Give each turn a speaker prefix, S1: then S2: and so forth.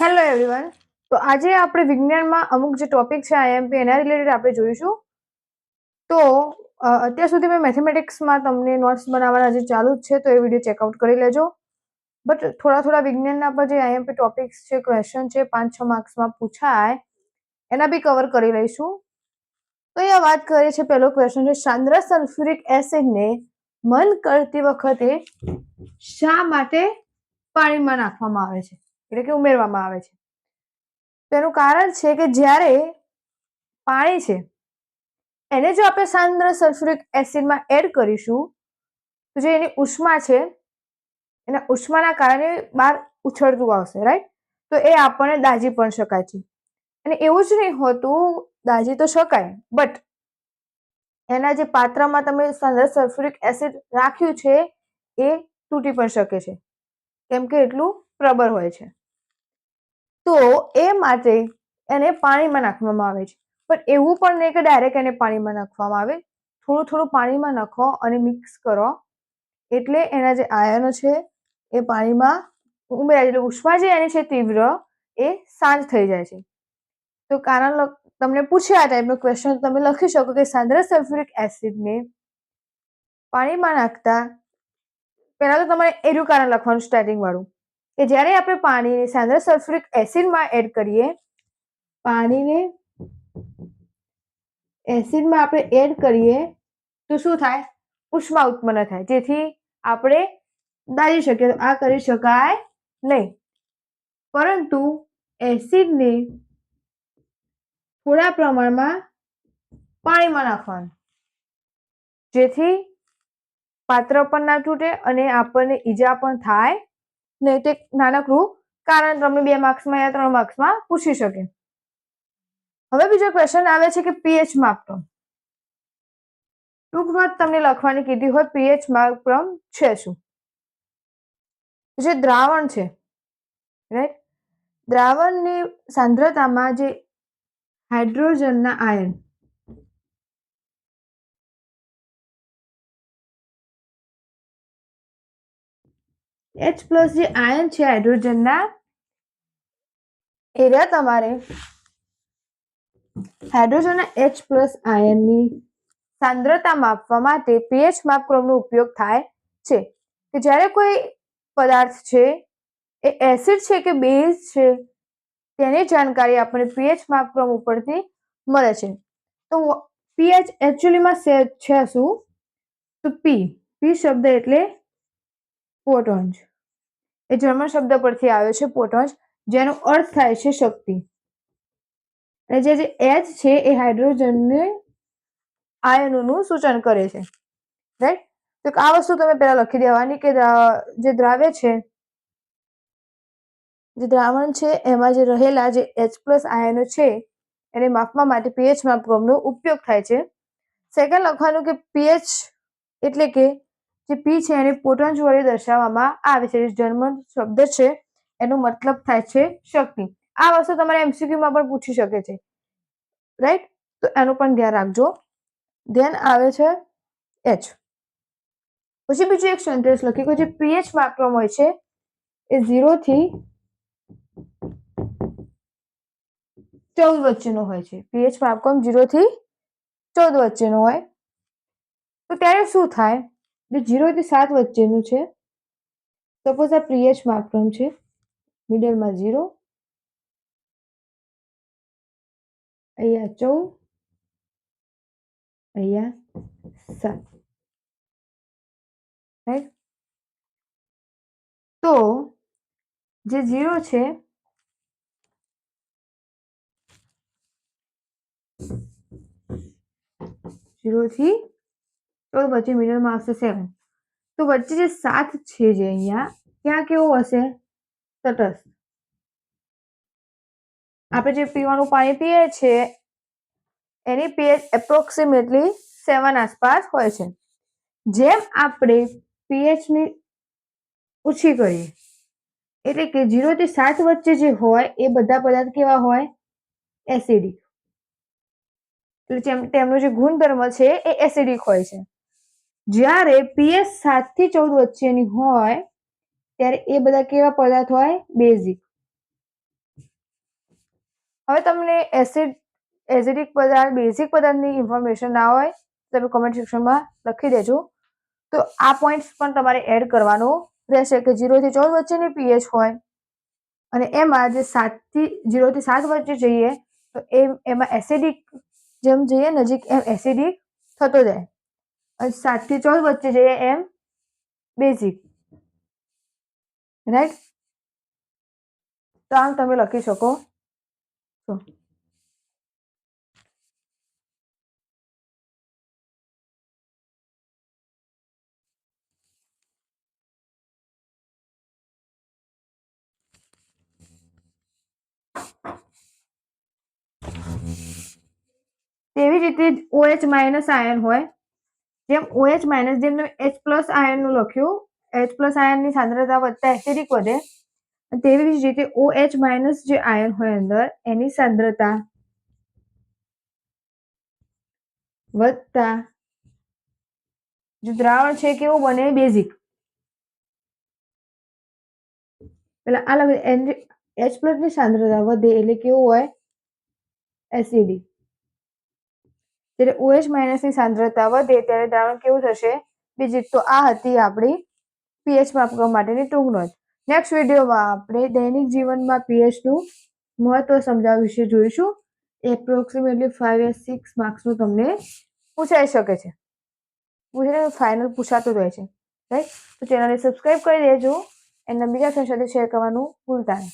S1: Hello everyone તો આજે આપણે વિજ્ઞાનમાં અમુક જે ટોપિક છે આઈએમપી એના રિલેટેડ આપણે જોઈશું. તો અત્યાર સુધી મેં મેથેમેટિક્સમાં તમને નોટ્સ બનાવવાના જે ચાલુ જ છે, તો એ વીડિયો ચેકઆઉટ કરી લેજો. બટ થોડા થોડા વિજ્ઞાનના પર જે આઈએમપી ટોપિક્સ છે ક્વેશ્ચન છે, પાંચ છ માર્ક્સમાં પૂછાય, એના બી કવર કરી લઈશું. તો અહીંયા વાત કરીએ છીએ, પહેલો ક્વેશ્ચન છે, સાંદ્ર સલ્ફ્યુરિક એસિડને મન કરતી વખતે શા માટે પાણીમાં નાખવામાં આવે છે? એટલે કે ઉમેરવામાં આવે છે. તેનું કારણ છે કે જ્યારે પાણી છે, એને જો આપણે સાંદ્ર સલ્ફ્યુરિક એસિડમાં એડ કરીશું, તો જે એની ઉષ્મા છે, એના ઉષ્માના કારણે બહાર ઉછળતું આવશે રાઈટ તો એ આપણને દાજી પણ શકાય છે. અને એવું જ નહીં હોતું, દાજી તો શકાય બટ એના જે પાત્રમાં તમે સાંદ્ર સલ્ફ્યુરિક એસિડ રાખ્યું છે, એ તૂટી પણ શકે છે. કેમ કે એટલું પ્રબળ હોય છે. તો એ માટે એને પાણીમાં નાખવામાં આવે છે. પણ એવું પણ નહીં કે ડાયરેક્ટ એને પાણીમાં નાખવામાં આવે. થોડું થોડું પાણીમાં નાખો અને મિક્સ કરો. એટલે એના જે આયનો છે એ પાણીમાં ઉમેરાય એટલે ઉષ્મા જે એની છે તીવ્ર એ શાંત થઈ જાય છે. તો કારણ તમને પૂછે આ ટાઈપનો ક્વેશ્ચન તમે લખી શકો કે સાંદ્ર સલ્ફ્યુરિક એસિડને પાણીમાં નાખતા પહેલાં તો તમારે એનું કારણ લખવાનું સ્ટાર્ટિંગ વાળું. કે જ્યારે આપણે પાણીને સાંદ્ર સલ્ફ્યુરિક એસિડમાં એડ કરીએ, પાણીને એસિડમાં આપણે એડ કરીએ, તો શું થાય? ઉષ્મા ઉત્પન્ન થાય. જેથી આપણે દાજી શકીએ. આ કરી શકાય નહીં. પરંતુ એસિડને થોડા પ્રમાણમાં પાણીમાં નાખવાનું. જેથી પાત્ર પણ ના તૂટે અને આપણને ઈજા પણ થાય. નહીં તે નાનકડું કારણ તમને બે માર્ક્સમાં યા ત્રણ માર્ક્સમાં પૂછી શકે. હવે બીજો ક્વેશ્ચન આવે છે કે પીએચ માપક્રમ ટૂંકમાં તમને લખવાની કીધી હોય પીએચ માપક્રમ છે શું? જે દ્રાવણ છે રાઈટ દ્રાવણની સાંદ્રતામાં જે હાઇડ્રોજનના આયન એચ પ્લસ જે આયન છે હાઇડ્રોજનના એ રહ્યા તમારે. હાઇડ્રોજનના એચ પ્લસ આયનની સાંદ્રતા માપવા માટે પીએચ માપક્રમનો ઉપયોગ થાય છે. કે જ્યારે કોઈ પદાર્થ છે, એ એસિડ છે કે બેઝ છે, તેની જાણકારી આપણને પીએચ માપક્રમ ઉપરથી મળે છે. તો પીએચ એકચ્યુઅલીમાં છે શું? તો પી પી શબ્દ એટલે પોટોન્જ. એ જર્મન શબ્દ પરથી આવ્યો છે પોટોન્જ, જેનો અર્થ થાય છે શક્તિ. અને જે એચ છે એ હાઇડ્રોજનને આયનોનું સૂચન કરે છે. રાઈટ તો આ વસ્તુ તમે પહેલા લખી દેવાની કે જે દ્રાવ્ય છે, જે દ્રાવણ છે, એમાં જે રહેલા જે એચ પ્લસ આયનો છે, એને માપવા માટે પીએચ માપક્રમનો ઉપયોગ થાય છે. સેકન્ડ લખવાનું કે પીએચ એટલે કે જે પી છે એને પોટન્સ વડે દર્શાવવામાં આવે છે. જર્મન શબ્દ છે, એનો મતલબ થાય છે શક્તિ. આ વસ્તુ તમારે એમસીક્યુમાં પણ પૂછી શકે છે. રાઈટ તો એનું પણ ધ્યાન રાખજો. ધ્યાન આવે છે એચ પછી બીજું એક સેન્ટેન્સ લખી જે પીએચ માપક્રમ હોય છે, એ ઝીરો થી ચૌદ વચ્ચેનો હોય છે. પીએચ માપકમ ઝીરો થી ચૌદ વચ્ચેનો હોય. તો ત્યારે શું થાય? જે ઝીરો થી સાત વચ્ચેનું છે. સપોઝ આ પ્રિયશ માક્રમ છે. મિડલમાં ઝીરો અહીંયા ચૌદ. અહીંયા સાત. રાઈટ તો જે ઝીરો છે ઝીરો ચૌદ વચ્ચે મિડલમાં આવશે સેવન તો વચ્ચે જે સાત છે જે અહીંયા, ત્યાં કેવું હશે? તટસ્થ. આપણે જે પીવાનું પાણી પીએ છીએ એની પીએચ એપ્રોક્સિમેટલી સેવન આસપાસ હોય છે. જેમ આપણે પીએચની ઓછી કરીએ, એટલે કે થી સાત વચ્ચે જે હોય, એ બધા પદાર્થ કેવા હોય? એસિડિક એટલે તેમનો જે ગુણધર્મ છે, એ એસિડિક હોય છે. જ્યારે પીએચ સાતથી ચૌદ વચ્ચેની હોય, ત્યારે એ બધા કેવા પદાર્થ હોય? બેઝિક હવે તમને એસિડ એસિડિક પદાર્થ બેઝિક પદાર્થની ઇન્ફોર્મેશન ના હોય તમે કોમેન્ટ સેક્શનમાં લખી દેજો. તો આ પોઈન્ટ્સ પણ તમારે એડ કરવાનો રહેશે કે જીરોથી ચૌદ વચ્ચેની પીએચ હોય, અને એમાં જે સાતથી જીરોથી સાત વચ્ચે જઈએ, તો એમ, એમાં એસિડિક જેમ જઈએ, નજીક એમ એસિડિક થતો જાય. અને સાતથી ચૌદ વચ્ચે જઈએ એમ બેઝિક. રાઈટ તો આમ તમે લખી શકો. છો તેવી જ રીતે ઓએચ માઇનસ આયન હોય. જેમ ઓએચ માઇનસ જેમ એચ પ્લસ આયનનું લખ્યું એચ પ્લસ આયનની સાંદ્રતા વધતા એસિડિક વધે, તેવી જ રીતે ઓએચ માઇનસ જે આયન હોય અંદર, એની સાંદ્રતા વધતા, જે દ્રાવણ છે કેવું બને? બેઝિક પેલા આ લગે એચ પ્લસની સાંદ્રતા વધે એટલે કેવું હોય? એસિડિક જ્યારે ઓએચ માઇનસની સાંદ્રતા વધે ત્યારે દ્રાવણ કેવું થશે? બીજી તો આ હતી આપણી પીએચ માપવા માટેની ટૂંક નોંધ નેક્સ્ટ વિડીયોમાં આપણે દૈનિક જીવનમાં પીએચનું મહત્વ સમજાવવા વિશે જોઈશું. એપ્રોક્સિમેટલી ફાઈવ યા સિક્સ માર્ક્સનું તમને પૂછાઈ શકે છે. પૂછીને ફાઇનલ પૂછાતું રહે છે. રાઈટ તો ચેનલને સબસ્ક્રાઈબ કરી દેજો. એના બીજા ફ્રેન્ડ સાથે શેર કરવાનું ભૂલતા નહીં.